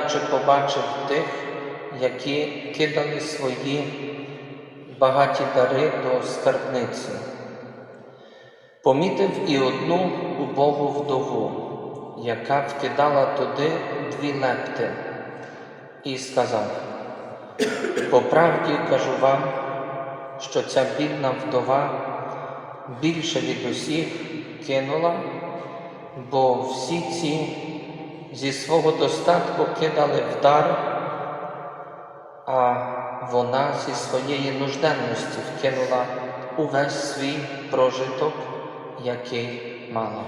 споглядаючи, побачив тих, які кидали свої багаті дари до скарбниці. Помітив і одну убогу вдову, яка вкидала туди дві лепти, і сказав: По правді кажу вам, що ця бідна вдова більше від усіх кинула, бо всі ці зі свого достатку кидали в дар, а вона зі своєї нужденності вкинула увесь свій прожиток, який мала.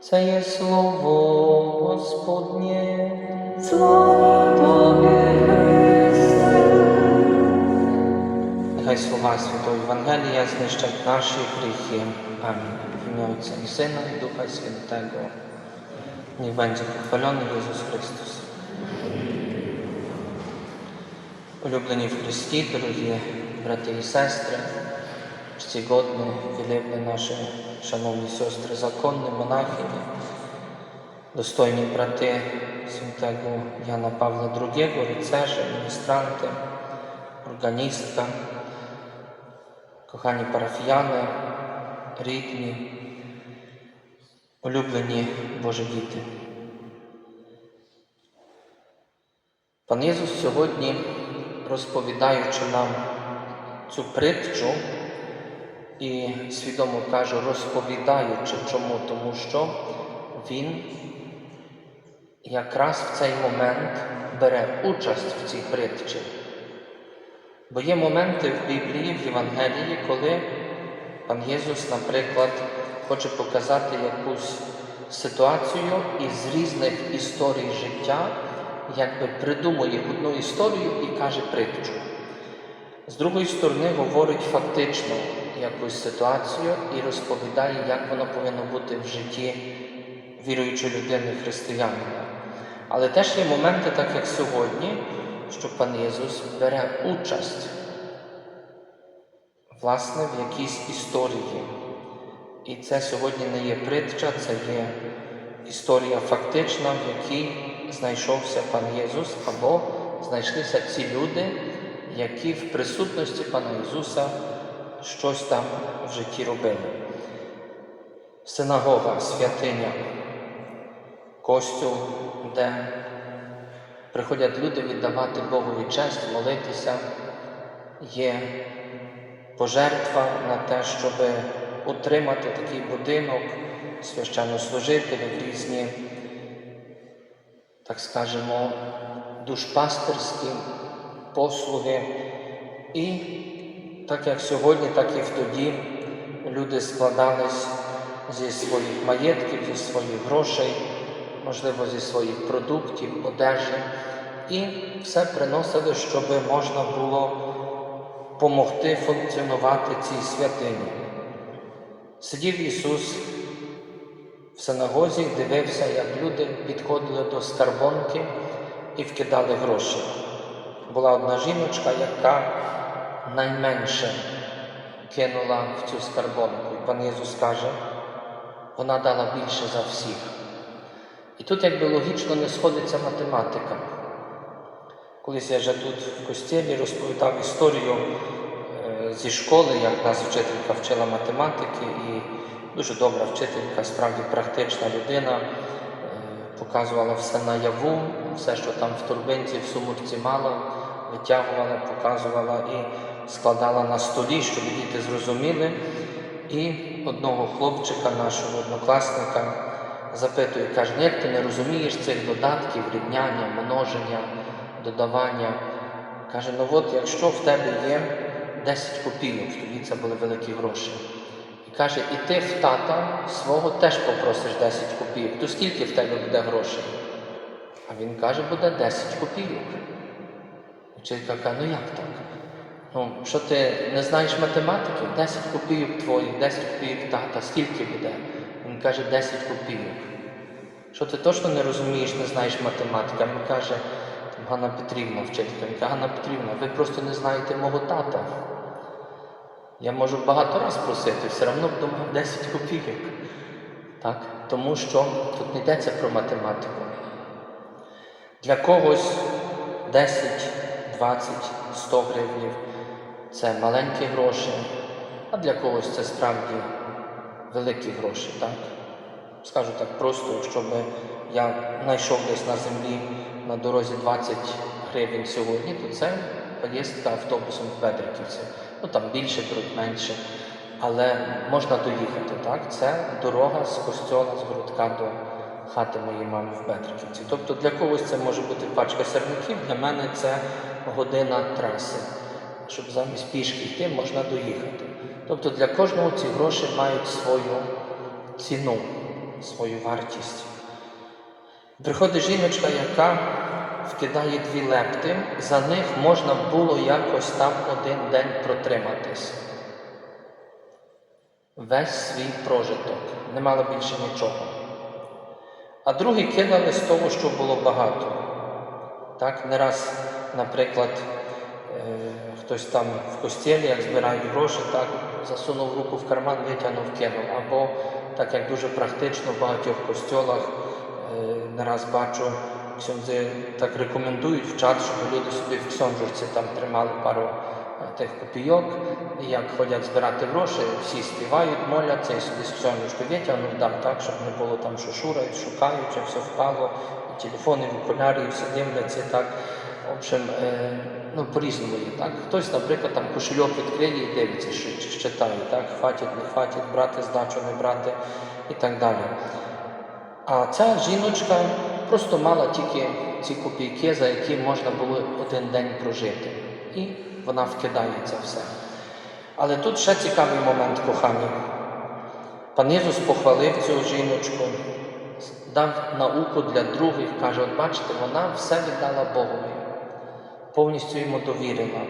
Це є слово Господнє. Слава Тобі! Нехай слова Святого Євангелія знищать наші гріхи. Амінь. В ім'я Отця і Сина і Духа Святого. Niech będzie pochwalony Jezus Chrystus. Улюблені в Христі, дорогі брати і сестри, чтігодні, вілібні наші шановні сестри, законні, монахині, достойні брати святого Jana Pawła II, rycerze, ministranty, organistka, kochani parafianie, рідні, улюблені Божі діти. Пан Єсус сьогодні, розповідаючи нам цю притчу, і свідомо кажу, розповідаючи чому, тому що Він якраз в цей момент бере участь в цій притчі. Бо є моменти в Біблії, в Євангелії, коли пан Єсус, наприклад, хоче показати якусь ситуацію із різних історій життя, якби придумує одну історію і каже притчу. З другої сторони, говорить фактично якусь ситуацію і розповідає, як воно повинно бути в житті віруючої людини християнина. Але теж є моменти, так як сьогодні, що пан Єсус бере участь власне в якійсь історії. І це сьогодні не є притча, це є історія фактична, в якій знайшовся пан Єсус, або знайшлися ці люди, які в присутності пана Ісуса щось там в житті робили. Синагога, святиня, костюл, де приходять люди віддавати Богові честь, молитися, є пожертва на те, щоб утримати такий будинок священнослужителів, різні, так скажемо, душпастерські послуги. І так як сьогодні, так і тоді люди складались зі своїх маєтків, зі своїх грошей, можливо, зі своїх продуктів, одежі, і все приносили, щоб можна було помогти функціонувати цій святині. Сидів Ісус в синагозі, дивився, як люди підходили до скарбонки і вкидали гроші. Була одна жіночка, яка найменше кинула в цю скарбонку. І пан Ісус каже, вона дала більше за всіх. І тут якби логічно не сходиться математика. Колись я вже тут в костілі розповідав історію зі школи, як нас вчителька вчила математики, і дуже добра вчителька, справді практична людина, е, показувала все наяву, все, що там в турбинці, в сумурці мала, витягувала, показувала і складала на столі, щоб діти зрозуміли. І одного хлопчика, нашого однокласника, запитує, каже, ну як ти не розумієш цих додатків, рівняння, множення, додавання? Каже, ну от якщо в тебе є 10 копійок, тоді це були великі гроші. І каже, і ти в тата свого теж попросиш 10 копійок, то скільки в тебе буде грошей? А він каже, буде 10 копійок. Вчителька каже, ну як так? Ну, що ти не знаєш математики? 10 копійок твоїх, 10 копійок тата, скільки буде? Він каже, 10 копійок. Що ти точно не розумієш, не знаєш математики? А він каже, Ганна Петрівна, вчителька, Ганна Петрівна, ви просто не знаєте мого тата. Я можу багато раз просити, все одно б думав 10 копійок. Так? Тому що тут не йдеться про математику. Для когось 10, 20, 100 гривень це маленькі гроші, а для когось це справді великі гроші. Так? Скажу так просто, щоб я знайшов десь на землі на дорозі 20 гривень сьогодні, то це поїздка автобусом в Бедриківці. Ну там більше менше. Але можна доїхати, так? Це дорога з костьола, з городка до хати моєї мами в Бедриківці. Тобто для когось це може бути пачка сірників, для мене це година траси. Щоб замість пішки йти, можна доїхати. Тобто для кожного ці гроші мають свою ціну, свою вартість. Приходить жіночка, яка вкидає дві лепти, за них можна було якось там один день протриматись. Весь свій прожиток, не мало більше нічого. А другі кидали з того, що було багато. Так, не раз, наприклад, е, хтось там в костілі, як збирають гроші, так, засунув руку в карман, витягнув, кинув. Або, так як дуже практично в багатьох костьолах, е, не раз бачу, ксьондзи так рекомендують в чат, щоб люди собі в ксьонжурці там тримали пару е, тих копійок, як ходять збирати гроші, всі співають, моляться і собі з ксьонжурки витягнув, дам так, щоб не було там, що шурають, шукають, що все впало, і телефони, і окуляри, і все дивляться, так. В общем, е, ну, по-різному є. Так? Хтось, наприклад, там кошельок відкриє і дивиться, що чи читає, так? хватить, не хватить, брати здачу, не брати і так далі. А ця жіночка просто мала тільки ці копійки, за які можна було один день прожити. І вона вкидає це все. Але тут ще цікавий момент, кохані. Пан Ісус похвалив цю жіночку, дав науку для других, каже, от бачите, вона все віддала Богові, повністю йому довірила.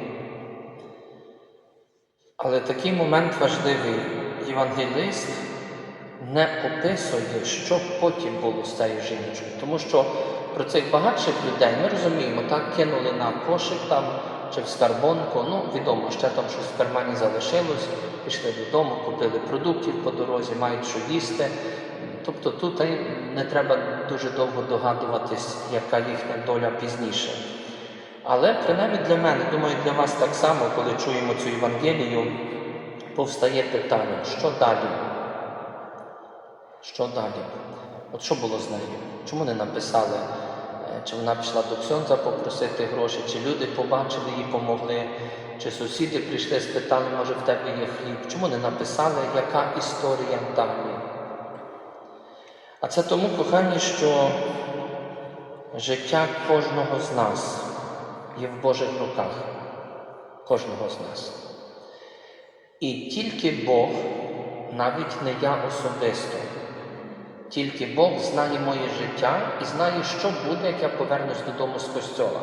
Але такий момент важливий. Євангеліст не описує, що потім було з цією жіночкою. Тому що про цих багатших людей ми розуміємо, так кинули на кошик там чи в скарбонку. Ну, відомо, ще там щось в кармані залишилось, пішли додому, купили продуктів по дорозі, мають що їсти. Тобто тут не треба дуже довго догадуватись, яка їхня доля пізніше. Але принаймні для мене, думаю, для вас так само, коли чуємо цю Євангелію, повстає питання, що далі? Що далі? От що було з нею? Чому не написали, е, чи вона пішла до Ксьонза попросити гроші, чи люди побачили їй, помогли, чи сусіди прийшли, спитали, може в тебе є хліб? Чому не написали, яка історія далі? А це тому, кохані, що життя кожного з нас є в Божих руках, кожного з нас. І тільки Бог, навіть не я особисто, тільки Бог знає моє життя і знає, що буде, як я повернусь додому з костьола.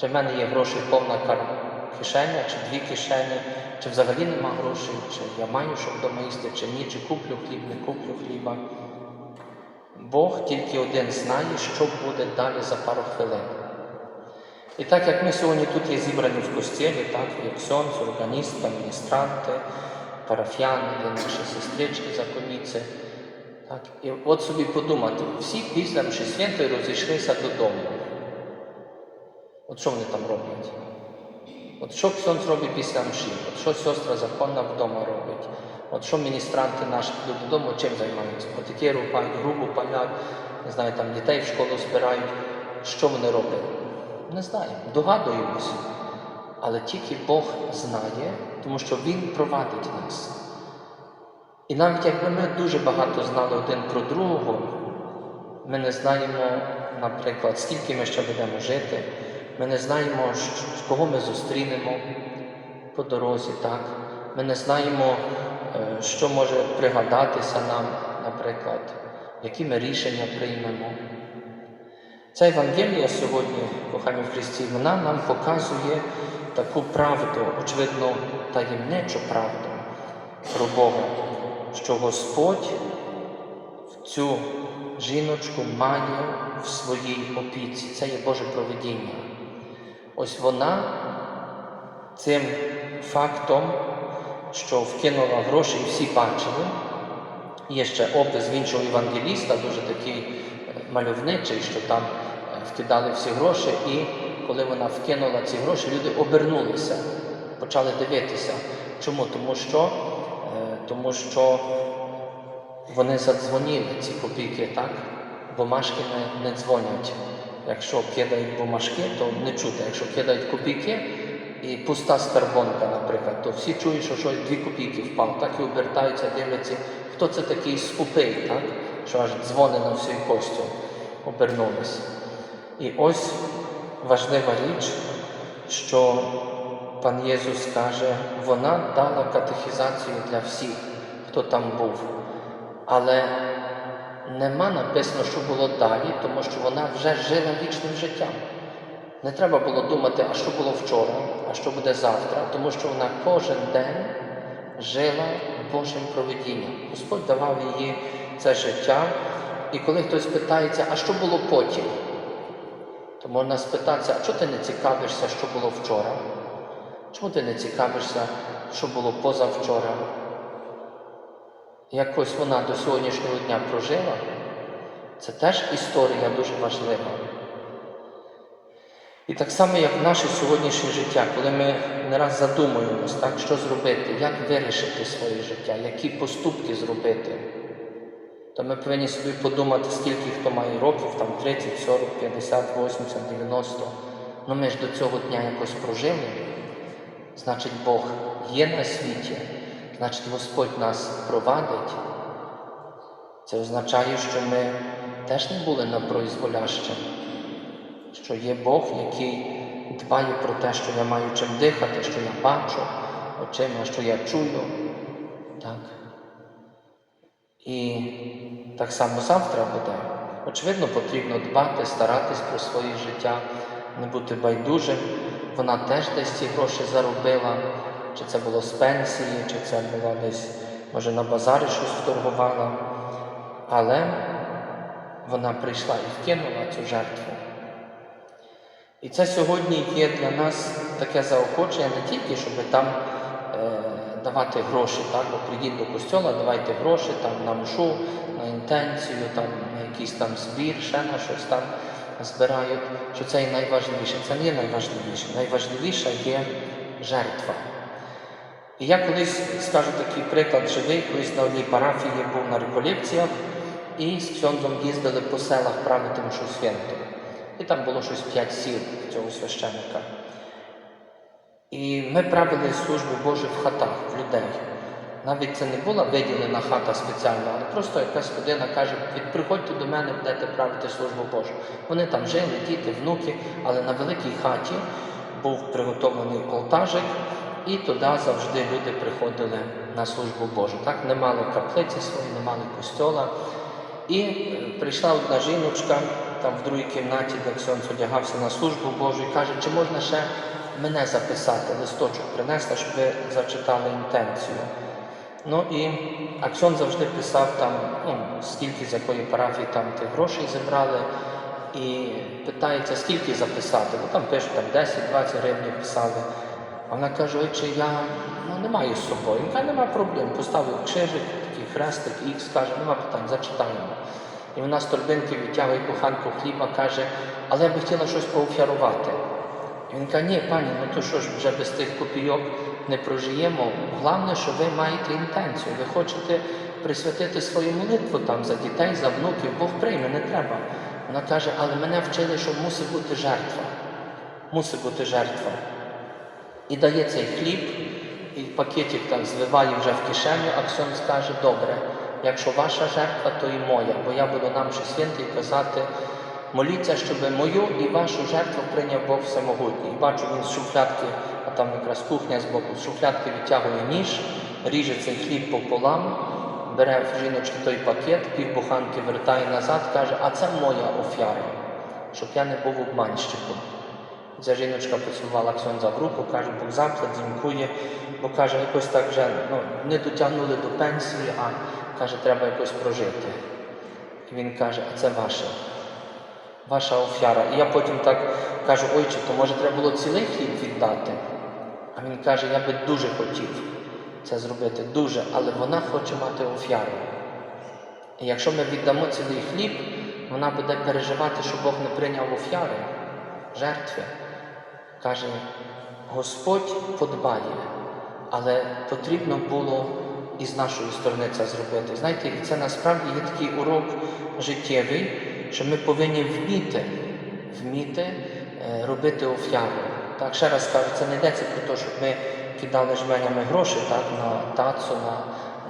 Чи в мене є грошей повна кишеня, чи дві кишені, чи взагалі нема грошей, чи я маю що вдома їсти, чи ні, чи куплю хліб, не куплю хліба. Бог тільки один знає, що буде далі за пару хвилин. І так як ми сьогодні тут є зібрані в костілі, так, як сьонц, органістка, міністранти, парафіяни, наші сестрички, законіці. Так, і от собі подумати, всі після Святої розійшлися додому. От що вони там роблять? От що ксьонц робить після мші? От що сестра законна вдома робить? От що міністранти наші йдуть додому, чим займаються? От такі рубають, грубо палять, не знаю, там дітей в школу збирають. Що вони роблять? Не знаю, догадуємося. Але тільки Бог знає, тому що Він провадить нас. І навіть якби ми дуже багато знали один про другого, ми не знаємо, наприклад, скільки ми ще будемо жити, ми не знаємо, щ- кого ми зустрінемо по дорозі, так? Ми не знаємо, е, що може пригадатися нам, наприклад, які ми рішення приймемо. Ця Євангелія сьогодні, кохані Христі, вона нам показує таку правду, очевидно, таємничу правду про Бога, що Господь цю жіночку має в своїй опіці. Це є Боже провидіння. Ось вона цим фактом, що вкинула гроші, і всі бачили. Є ще опис в іншого євангеліста, дуже такий е, мальовничий, що там е, вкидали всі гроші, і коли вона вкинула ці гроші, люди обернулися, почали дивитися. Чому? Тому що, тому що вони задзвоніли ці копійки, так? Бумажки не, не дзвонять. Якщо кидають бумажки, то не чути. Якщо кидають копійки і пуста скарбонка, наприклад, то всі чують, що щось дві копійки впало, так і обертаються, дивляться, хто це такий скупий, так? що аж дзвони на всю костю обернулись. І ось важлива річ, що пан Єсус каже, вона дала катехізацію для всіх, хто там був. Але нема написано, що було далі, тому що вона вже жила вічним життям. Не треба було думати, а що було вчора, а що буде завтра, тому що вона кожен день жила Божим провидінням. Господь давав їй це життя. І коли хтось питається, а що було потім, то можна спитатися, а чого ти не цікавишся, що було вчора? Чому ти не цікавишся, що було позавчора? Якось вона до сьогоднішнього дня прожила, це теж історія дуже важлива. І так само, як наше сьогоднішнє життя, коли ми не раз задумуємось, так, що зробити, як вирішити своє життя, які поступки зробити, то ми повинні собі подумати, скільки хто має років, там 30, 40, 50, 80, 90. Ну ми ж до цього дня якось прожили. Значить, Бог є на світі, значить Господь нас провадить. Це означає, що ми теж не були на произволяще, що є Бог, який дбає про те, що я маю чим дихати, що я бачу очима, що я чую. Так. І так само завтра буде. Очевидно, потрібно дбати, старатись про своє життя, не бути байдужим. Вона теж десь ці гроші заробила, чи це було з пенсії, чи це було десь, може, на базарі щось вторгувала. Але вона прийшла і вкинула цю жертву. І це сьогодні є для нас таке заохочення не тільки, щоб там е, давати гроші, так, бо прийдіть до костьола, давайте гроші там, на мшу, на інтенцію, там, на якийсь там збір, ще на щось там збирають, що це і найважливіше. Це не є найважливіше. Найважливіша є жертва. І я колись скажу такий приклад живий, колись на одній парафії був на реколекціях і з ксьондзом їздили по селах правити мшу святу. І там було щось п'ять сіл цього священника. І ми правили служби Божі в хатах, в людей. Навіть це не була виділена хата спеціально, але просто якась людина каже, «Від- приходьте до мене, будете правити службу Божу. Вони там жили, діти, внуки, але на великій хаті був приготовлений олтажик, і туди завжди люди приходили на службу Божу. Так, не мали каплиці свої, не мали костьола. І е, прийшла одна жіночка там в другій кімнаті, де Ксьонц одягався на службу Божу, і каже, чи можна ще мене записати, листочок принесла, щоб ви зачитали інтенцію. Ну і Аксьон завжди писав там, ну, скільки з якої парафії там тих грошей зібрали, і питається, скільки записати. Бо там пишуть там 10-20 гривень писали. А вона каже, чи я ну, не маю з собою. Він каже, нема проблем. Поставив кшижик, такий хрестик, ікс, каже, нема питань, зачитаємо. І вона з торбинки відтягує куханку хліба, каже, але я би хотіла щось поофярувати. І він каже, ні, пані, ну то що ж, вже без тих копійок не прожиємо. Головне, що ви маєте інтенцію. Ви хочете присвятити свою молитву там за дітей, за внуків, Бог прийме, не треба. Вона каже, але мене вчили, що мусить бути жертва. Мусить бути жертва. І дає цей хліб, і пакетик так звиває вже в кишеню, а Ксьон скаже, добре, якщо ваша жертва, то і моя, бо я буду нам ще святий казати, моліться, щоб мою і вашу жертву прийняв Бог Всемогутній. І бачу, він з шуфлятки, там якраз кухня з боку, з шуфлятки відтягує ніж, ріже цей хліб пополам, бере в жіночки той пакет, півбуханки вертає назад, каже, а це моя офяра, щоб я не був обманщиком. Ця жіночка поцілувала Ксьонза в руку, каже, Бог заплат, дякує, бо каже, якось так вже ну, не дотягнули до пенсії, а каже, треба якось прожити. І він каже, а це ваше. ваша офяра. І я потім так кажу, ойче, то може треба було цілий хліб віддати. А він каже, я би дуже хотів це зробити, дуже, але вона хоче мати офяру. І якщо ми віддамо цілий хліб, вона буде переживати, що Бог не прийняв офяри, жертви. Каже, Господь подбає, але потрібно було і з нашої сторони це зробити. Знаєте, і це насправді є такий урок життєвий, що ми повинні вміти, вміти е, робити офяру. Так, ще раз кажу, це не йдеться про те, щоб ми кидали жменями гроші так, на тацу, на,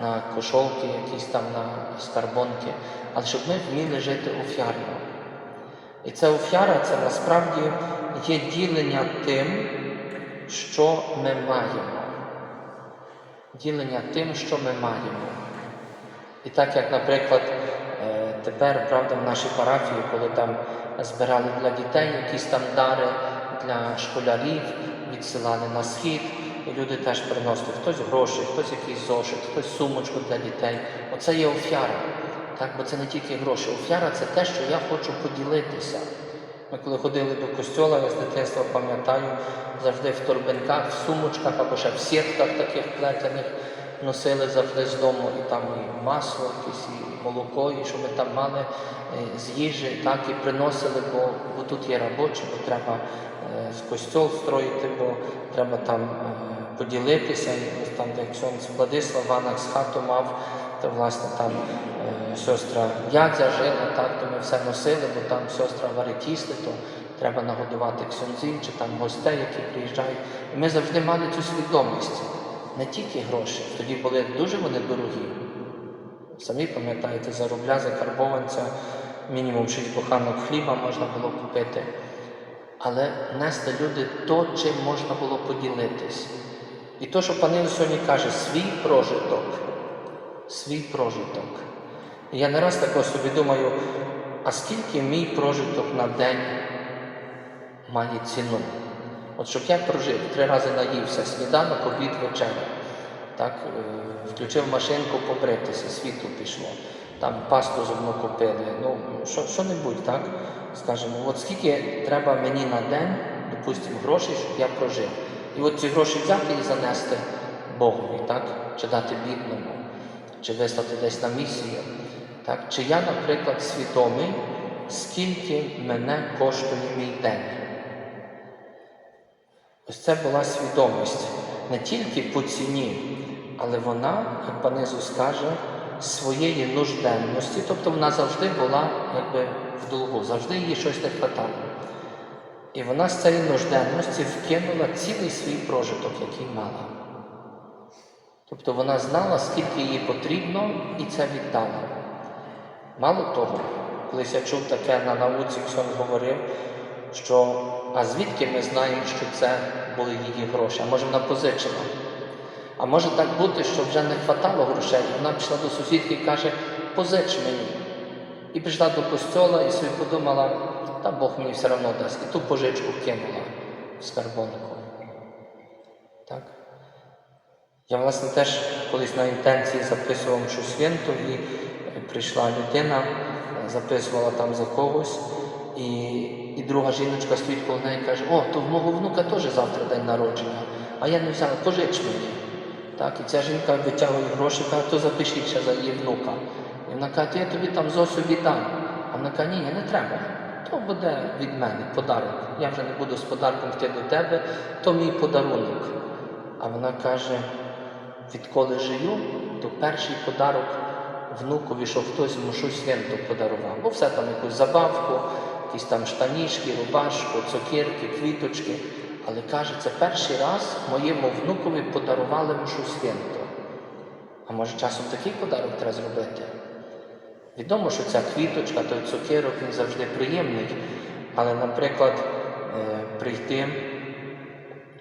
на кошолки, якісь там на скарбонки, але щоб ми вміли жити офярно. І ця офяра це насправді є ділення тим, що ми маємо. Ділення тим, що ми маємо. І так як, наприклад, е, тепер, правда, в нашій парафії, коли там збирали для дітей якісь там дари для школярів, відсилали на схід, і люди теж приносили хтось гроші, хтось якийсь зошит, хтось сумочку для дітей. Оце є офяра. Так, бо це не тільки гроші. Офяра це те, що я хочу поділитися. Ми коли ходили до костьола, я з дитинства пам'ятаю, завжди в торбинках, в сумочках або ще в сітках таких плетених носили завжди з дому і там і масло, якесь, і молоко, і що ми там мали е, з їжі, так і приносили, бо, бо тут є робочі, бо треба е, з костьол строїти, бо треба там е, поділитися. І там, де ксьонц Владислав Ванах з хату мав, то власне там е, сестра Ядзя жила, так, то ми все носили, бо там сестра варить то треба нагодувати ксьонзів чи там гостей, які приїжджають. І ми завжди мали цю свідомість. Не тільки гроші, тоді були дуже вони дорогі. Самі пам'ятаєте, за рубля, за карбованця, мінімум 6 буханок хліба можна було купити. Але нести люди то, чим можна було поділитись. І то, що панин сьогодні каже, свій прожиток, свій прожиток. І я не раз тако собі думаю, а скільки мій прожиток на день має ціну? От щоб я прожив, три рази наївся, сніданок, обід, вечеря. Так, е, включив машинку побритися, світло пішло. Там пасту зубну купили. Ну, що, що-небудь, так? Скажемо, от скільки треба мені на день, допустимо, грошей, щоб я прожив. І от ці гроші взяти і занести Богові, так? Чи дати бідному, чи вислати десь на місію. Так? Чи я, наприклад, свідомий, скільки мене коштує мій день? Ось це була свідомість не тільки по ціні, але вона, як пан Ісус каже, своєї нужденності, тобто вона завжди була якби в долгу, завжди їй щось не хватало. І вона з цієї нужденності вкинула цілий свій прожиток, який мала. Тобто вона знала, скільки їй потрібно, і це віддала. Мало того, колись я чув таке на науці, Ксьон говорив, що а звідки ми знаємо, що це були її гроші? А може вона позичила? А може так бути, що вже не хватало грошей, вона пішла до сусідки і каже, позич мені. І пішла до костьола і собі подумала, та Бог мені все одно дасть. І ту пожичку кинула в скарбонку. Так? Я, власне, теж колись на інтенції записував свято, і прийшла людина, записувала там за когось, і, і друга жіночка стоїть коло неї і каже, о, то в мого внука теж завтра день народження, а я не взяла, пожич мені. Так, і ця жінка витягує гроші, каже, то запишіть ще за її внука. І вона каже, то я тобі там зосю віддам. А вона каже, ні, не треба. То буде від мене подарок. Я вже не буду з подарком йти до тебе, то мій подарунок. А вона каже, відколи живу, то перший подарок внукові, що хтось йому щось свято подарував. Бо все там якусь забавку, якісь там штанішки, рубашку, цукерки, квіточки. Але каже, це перший раз моєму внукові подарували мушу свято. А може часом такий подарок треба зробити? Відомо, що ця квіточка, той цукерок, він завжди приємний. Але, наприклад, е, прийти,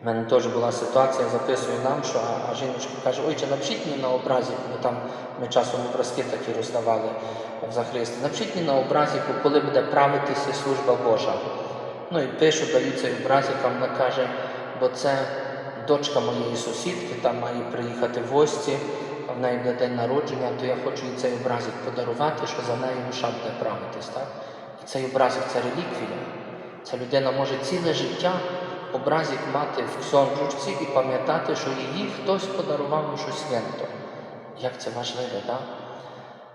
в мене теж була ситуація, записую нам, що а, а жіночка каже, ой, чи напишіть мені на образі, бо там ми часом образки такі роздавали в захристі. Напишіть мені на образі, коли буде правитися служба Божа. Ну і пишу, даю цей образик, а вона каже, бо це дочка моєї сусідки, там має приїхати в гості, а в неї буде день народження, то я хочу їй цей образик подарувати, що за нею душа буде правитись. Так? І Цей образик це реліквія. Ця людина може ціле життя образик мати в ксьонджучці і пам'ятати, що її хтось подарував у свято. Як це важливо, так?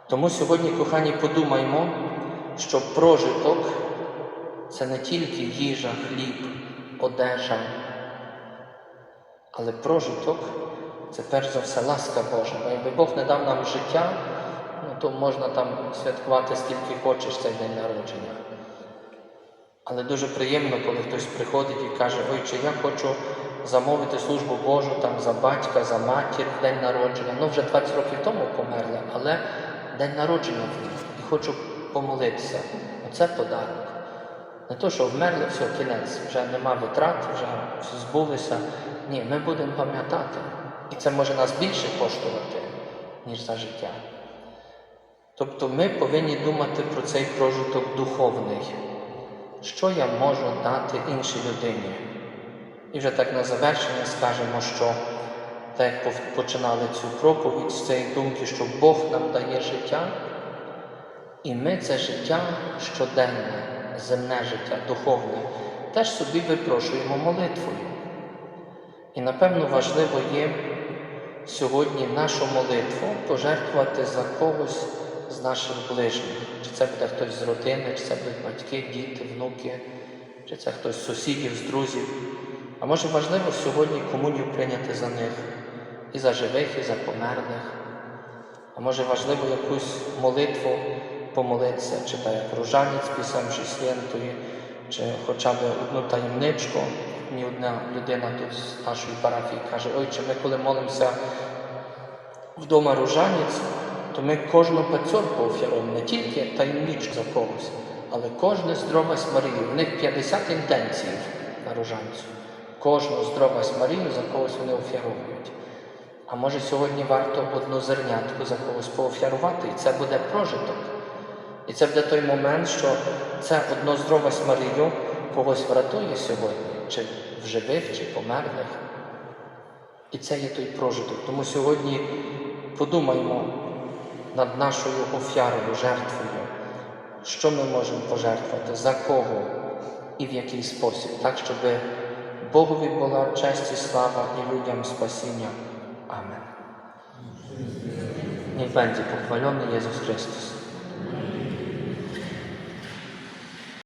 Тому сьогодні, кохані, подумаймо, що прожиток це не тільки їжа, хліб, одежа, але прожиток це перш за все ласка Божа. Бо якби Бог не дав нам життя, ну то можна там святкувати скільки хочеш цей день народження. Але дуже приємно, коли хтось приходить і каже, ой, чи я хочу замовити службу Божу там за батька, за матір день народження. Ну, вже 20 років тому померли, але день народження. І хочу помолитися. Оце подарок. Не то, що вмерли, все, кінець, вже нема витрат, вже все збулися. Ні, ми будемо пам'ятати. І це може нас більше коштувати, ніж за життя. Тобто ми повинні думати про цей прожиток духовний. Що я можу дати іншій людині? І вже так на завершення скажемо, що так як починали цю проповідь з цієї думки, що Бог нам дає життя, і ми це життя щоденне, земне життя, духовне, теж собі випрошуємо молитвою. І напевно важливо є сьогодні нашу молитву пожертвувати за когось з наших ближніх. Чи це буде хтось з родини, чи це будуть батьки, діти, внуки, чи це хтось з сусідів, з друзів. А може важливо сьогодні комунію прийняти за них, і за живих, і за померлих. А може важливо якусь молитву помолитися, чи так як ружанець пісемші святої, чи хоча б одну таємничку. Мені одна людина тут з нашої парафії каже, ой, чи ми коли молимося вдома ружанець, то ми кожну пацьорку офіруємо, не тільки таємничку за когось, але кожне здровась Марію. В них 50 інденцій на ружанцю. Кожну здровась Марію за когось вони офірують. А може сьогодні варто одну зернятку за когось поофярувати, і це буде прожиток. І це буде той момент, що це одно здровась Марію когось врятує сьогодні, чи в живих, чи померлих. І це є той прожиток. Тому сьогодні подумаймо над нашою офярою, жертвою, що ми можемо пожертвувати, за кого і в який спосіб, так, щоб Богові була честь і слава і людям спасіння. Амен. Niech będzie pochwalony Jezus Chrystus.